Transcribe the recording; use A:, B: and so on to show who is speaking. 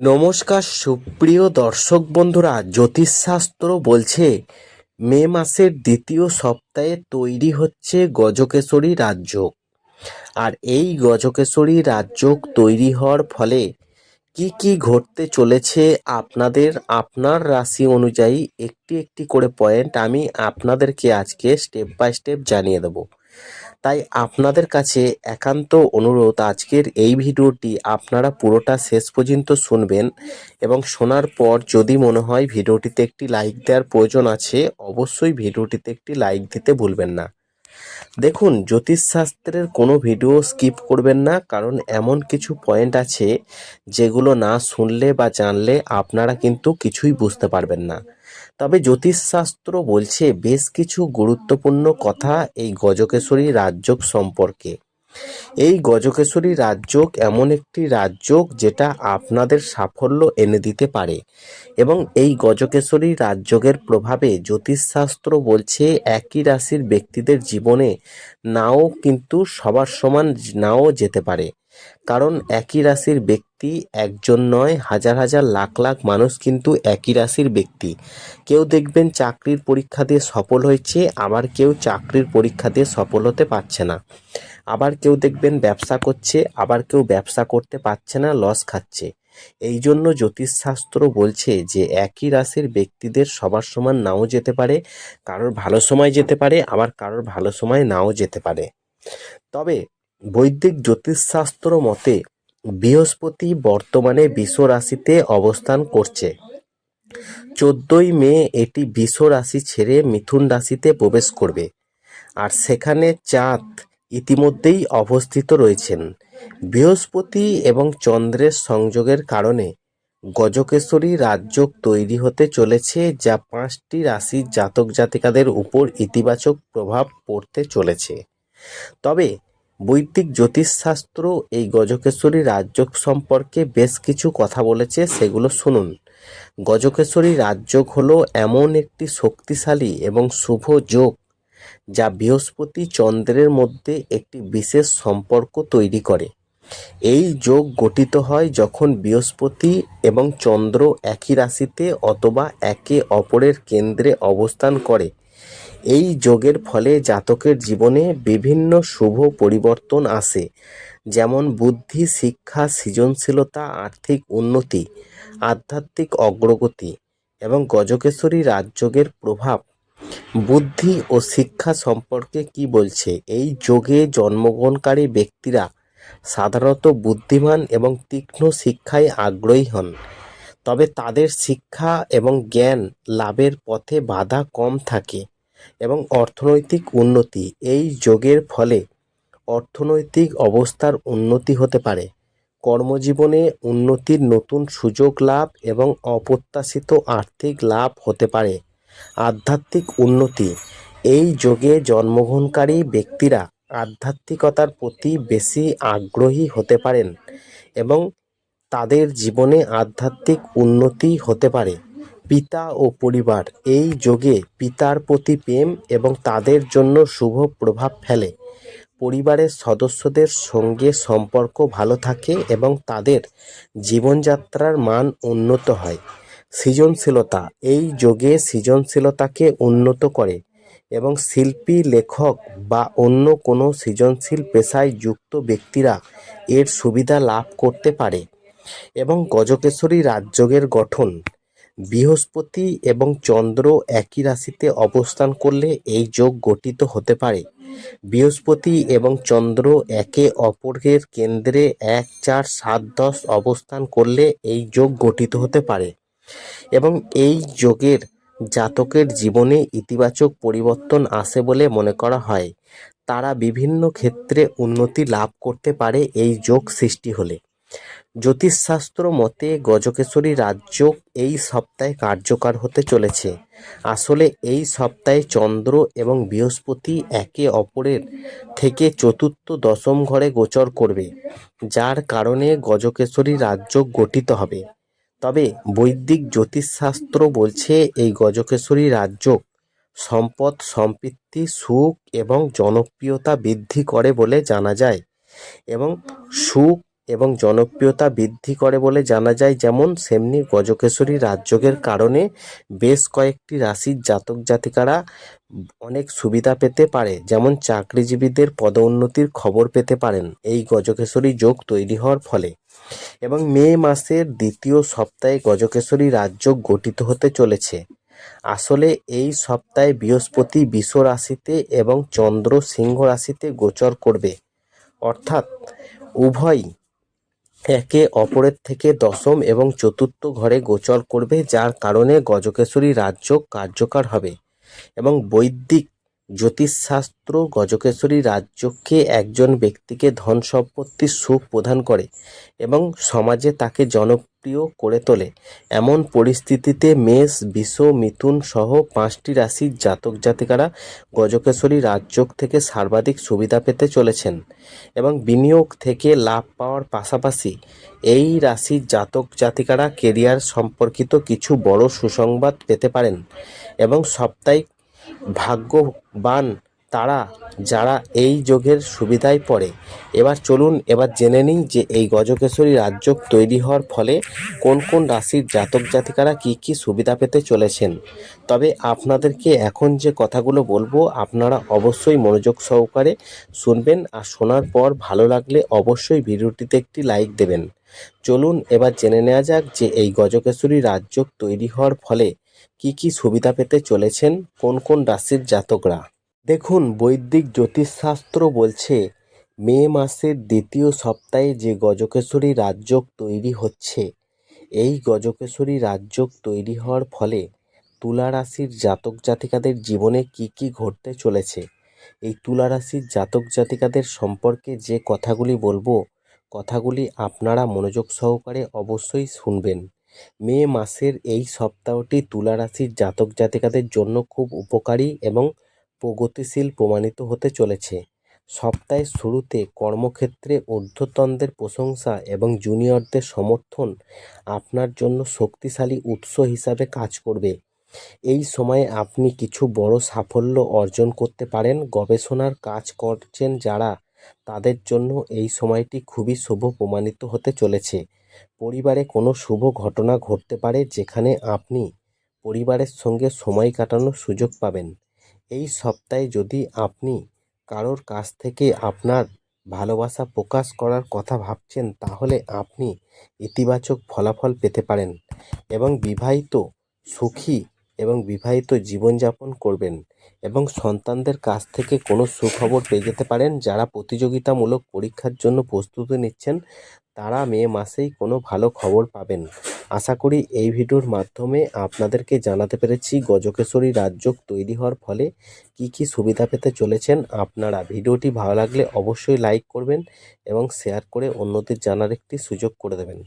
A: নমস্কার সুপ্রিয় দর্শক বন্ধুরা, জ্যোতিষশাস্ত্র বলছে, মে মাসের দ্বিতীয় সপ্তাহে তৈরি হচ্ছে গজকেশরী রাজযোগ। আর এই গজকেশরী রাজযোগ তৈরি হওয়ার ফলে কি কি ঘটতে চলেছে আপনাদের, আপনার রাশি অনুযায়ী একটি একটি করে পয়েন্ট আমি আপনাদেরকে আজকে স্টেপ বাই স্টেপ জানিয়ে দেব। তাই আপনাদের কাছে একান্ত অনুরোধ আজকের এই ভিডিওটি আপনারা পুরোটা শেষ পর্যন্ত শুনবেন এবং শোনার পর যদি মনে হয় ভিডিওটিতে একটি লাইক দেওয়ার প্রয়োজন আছে, অবশ্যই ভিডিওটিতে একটি লাইক দিতে ভুলবেন না। দেখুন, জ্যোতিষশাস্ত্রের কোনো ভিডিও স্কিপ করবেন না, কারণ এমন কিছু পয়েন্ট আছে যেগুলো না শুনলে বা জানলে আপনারা কিন্তু কিছুই বুঝতে পারবেন না। তবে জ্যোতিষশাস্ত্র বলছে, বেশ কিছু গুরুত্বপূর্ণ কথা এই গজকেশ্বরী রাজযোগ সম্পর্কে। এই গজকেশরী রাজযোগ এমন একটি রাজযোগ যেটা আপনাদের সাফল্য এনে দিতে পারে। এবং এই গজকেশরী রাজযোগের প্রভাবে জ্যোতিষশাস্ত্র বলছে, একই রাশির ব্যক্তিদের জীবনে নাও কিন্তু সবার সমান নাও যেতে পারে। কারণ একই রাশির ব্যক্তি একজন নয়, হাজার হাজার লাখ লাখ মানুষ কিন্তু একই রাশির ব্যক্তি। কেউ দেখবেন চাকরির পরীক্ষা দিয়ে সফল হয়েছে, আবার কেউ চাকরির পরীক্ষা দিয়ে সফল হতে পারছে না। আবার কেউ দেখবেন ব্যবসা করছে, আবার কেউ ব্যবসা করতে পারছে না লস খাচ্ছে। এই জন্য জ্যোতিষশাস্ত্র বলছে যে, একই রাশির ব্যক্তিদের সবার সমান নাও যেতে পারে, কারোর ভালো সময় যেতে পারে, আবার কারোর ভালো সময় নাও যেতে পারে। তবে বৈদিক জ্যোতিষশাস্ত্র মতে বৃহস্পতি বর্তমানে বিষ রাশিতে অবস্থান করছে। চোদ্দই মে এটি বিষ রাশি ছেড়ে মিথুন রাশিতে প্রবেশ করবে। আর সেখানে চাঁদ ইতিমধ্যেই অবস্থিত রয়েছেন। বৃহস্পতি এবং চন্দ্রের সংযোগের কারণে গজকেশরী রাজযোগ তৈরি হতে চলেছে, যা পাঁচটি রাশির জাতক জাতিকাদের উপর ইতিবাচক প্রভাব পড়তে চলেছে। তবে বৈদিক জ্যোতিষশাস্ত্র এই গজকেশরী রাজযোগ সম্পর্কে বেশ কিছু কথা বলেছে, সেগুলো শুনুন। গজকেশরী রাজযোগ হলো এমন একটি শক্তিশালী এবং শুভ যোগ যা বৃহস্পতি চন্দ্রের মধ্যে একটি বিশেষ সম্পর্ক তৈরি করে। এই যোগ গঠিত হয় যখন বৃহস্পতি এবং চন্দ্র একই রাশিতে অথবা একে অপরের কেন্দ্রে অবস্থান করে। এই যোগের ফলে জাতকের জীবনে বিভিন্ন শুভ পরিবর্তন আসে, যেমন বুদ্ধি, শিক্ষা, সৃজনশীলতা, আর্থিক উন্নতি, আধ্যাত্মিক অগ্রগতি এবং গজকেশ্বরী রাজযোগের প্রভাব। বুদ্ধি ও শিক্ষা সম্পর্কে কি বলছে? এই যোগে জন্মগ্রহণকারী ব্যক্তিরা সাধারণত বুদ্ধিমান এবং তীক্ষ্ণ শিক্ষায় আগ্রহী হন। তবে তাদের শিক্ষা এবং জ্ঞান লাভের পথে বাধা কম থাকে এবং অর্থনৈতিক উন্নতি। এই যোগের ফলে অর্থনৈতিক অবস্থার উন্নতি হতে পারে। কর্মজীবনে উন্নতির নতুন সুযোগ লাভ এবং অপ্রত্যাশিত আর্থিক লাভ হতে পারে। আধ্যাত্মিক উন্নতি। এই যোগে জন্মগ্রহণকারী ব্যক্তিরা আধ্যাত্মিকতার প্রতি বেশি আগ্রহী হতে পারেন এবং তাদের জীবনে আধ্যাত্মিক উন্নতি হতে পারে। পিতা ও পরিবার এই যোগে পিতার প্রতি প্রেম এবং তাদের জন্য শুভ প্রভাব ফেলে। পরিবারের সদস্যদের সঙ্গে সম্পর্ক ভালো থাকে এবং তাদের জীবনযাত্রার মান উন্নত হয়। সৃজনশীলতা। এই যোগে সৃজনশীলতাকে উন্নত করে এবং শিল্পী, লেখক বা অন্য কোনো সৃজনশীল পেশায় যুক্ত ব্যক্তিরা এর সুবিধা লাভ করতে পারে এবং গজকেশরী রাজযোগের গঠন, বৃহস্পতি এবং চন্দ্র একই রাশিতে অবস্থান করলে এই যোগ গঠিত হতে পারে। বৃহস্পতি এবং চন্দ্র একে অপরের কেন্দ্রে এক, চার, সাত, দশ অবস্থান করলে এই যোগ গঠিত হতে পারে। এবং এই যোগের জাতকের জীবনে ইতিবাচক পরিবর্তন আসে বলে মনে করা হয়। তারা বিভিন্ন ক্ষেত্রে উন্নতি লাভ করতে পারে এই যোগ সৃষ্টি হলে। জ্যোতিষশাস্ত্র মতে গজকেশরী রাজযোগ এই সপ্তাহে কার্যকর হতে চলেছে। আসলে এই সপ্তাহে চন্দ্র এবং বৃহস্পতি একে অপরের থেকে চতুর্থ দশম ঘরে গোচর করবে, যার কারণে গজকেশরী রাজযোগ গঠিত হবে। তবে বৈদিক জ্যোতিষশাস্ত্র বলছে এই গজকেশরী রাজ্য সম্পদ, সম্পৃক্তি, সুখ এবং জনপ্রিয়তা বৃদ্ধি করে বলে জানা যায় এবং সুখ এবং জনপ্রিয়তা বৃদ্ধি করে বলে জানা যায়, যেমন সেমনি গজকেশরী রাজযোগের কারণে বেশ কয়েকটি রাশির জাতক জাতিকারা অনেক সুবিধা পেতে পারে, যেমন চাকরিজীবীদের পদোন্নতির খবর পেতে পারেন। এই গজকেশরী যোগ তৈরি হওয়ার ফলে এবং মে মাসের দ্বিতীয় সপ্তাহে গজকেশরী রাজযোগ গঠিত হতে চলেছে। আসলে এই সপ্তাহে বৃহস্পতি বিষ রাশিতে এবং চন্দ্র সিংহ রাশিতে গোচর করবে। অর্থাৎ উভয়ই একে অপরের থেকে দশম এবং চতুর্থ ঘরে গোচর করবে, যার কারণে গজকেশরী রাজ্য কার্যকর হবে এবং বৈদিক জ্যোতিষশাস্ত্র গজকেশরী রাজযোগকে একজন ব্যক্তিকে ধন সম্পত্তির সুখ প্রদান করে এবং সমাজে তাকে জনপ্রিয় করে তোলে। এমন পরিস্থিতিতে মেষ, বিষ, মিথুন সহ পাঁচটি রাশির জাতক জাতিকারা গজকেশরী রাজযোগ থেকে সর্বাধিক সুবিধা পেতে চলেছেন এবং বিনিয়োগ থেকে লাভ পাওয়ার পাশাপাশি এই রাশির জাতক জাতিকারা কেরিয়ার সম্পর্কিত কিছু বড় সুসংবাদ পেতে পারেন এবং সাপ্তাহিক ভাগ্যবান তারা যারা এই যোগের সুবিধায় পড়ে। এবার চলুন, এবার জেনে নিই যে এই গজকেশরী রাজযোগ তৈরি হওয়ার ফলে কোন কোন রাশির জাতক জাতিকারা কি কি সুবিধা পেতে চলেছেন। তবে আপনাদেরকে এখন যে কথাগুলো বলব, আপনারা অবশ্যই মনোযোগ সহকারে শুনবেন আর শোনার পর ভালো লাগলে অবশ্যই ভিডিওটিতে একটি লাইক দেবেন। চলুন, এবার জেনে নেওয়া যাক যে এই গজকেশরী রাজযোগ তৈরি হওয়ার ফলে কি কি সুবিধা পেতে চলেছেন কোন কোন রাশির জাতকরা? দেখুন, বৈদিক জ্যোতিষশাস্ত্র বলছে, মে মাসের দ্বিতীয় সপ্তাহে যে গজকেশ্বরী রাজযোগ তৈরি হচ্ছে, এই গজকেশ্বরী রাজযোগ তৈরি হওয়ার ফলে তুলা রাশির জাতক জাতিকাদের জীবনে কি কি ঘটতে চলেছে? এই তুলা রাশির জাতক জাতিকাদের সম্পর্কে যে কথাগুলি বলব, কথাগুলি আপনারা মনোযোগ সহকারে অবশ্যই শুনবেন। মে মাসের এই সপ্তাহটি তুলা রাশির জাতক জাতিকাদের জন্য খুব উপকারী এবং প্রগতিশীল প্রমাণিত হতে চলেছে। সপ্তাহের শুরুতে কর্মক্ষেত্রে ঊর্ধ্বতনদের প্রশংসা এবং জুনিয়রদের সমর্থন আপনার জন্য শক্তিশালী উৎস হিসাবে কাজ করবে। এই সময়ে আপনি কিছু বড় সাফল্য অর্জন করতে পারেন। গবেষণার কাজ করছেন যারা তাদের জন্য এই সময়টি খুবই শুভ প্রমাণিত হতে চলেছে। পরিবারে কোনো শুভ ঘটনা ঘটতে পারে যেখানে আপনি পরিবারের সঙ্গে সময় কাটানোর সুযোগ পাবেন। এই সপ্তাহে যদি আপনি কারোর কাছ থেকে আপনার ভালোবাসা প্রকাশ করার কথা ভাবছেন, তাহলে আপনি ইতিবাচক ফলাফল পেতে পারেন এবং বিবাহিত সুখী এবং বিবাহিত জীবনযাপন করবেন এবং সন্তানদের কাছ থেকে কোনো সুখবর পেয়ে যেতে পারেন। যারা প্রতিযোগিতামূলক পরীক্ষার জন্য প্রস্তুতি নিচ্ছেন, তারা মে মাসেই কোনো ভালো খবর পাবেন। আশা করি এই ভিডিওর মাধ্যমে আপনাদেরকে জানাতে পেরেছি গজকেশ্বরী রাজযোগ তৈরি হওয়ার ফলে কি কি সুবিধা পেতে চলেছেন। আপনারা ভিডিওটি ভালো লাগলে অবশ্যই লাইক করবেন এবং শেয়ার করে অন্যদের জানার একটি সুযোগ করে দেবেন।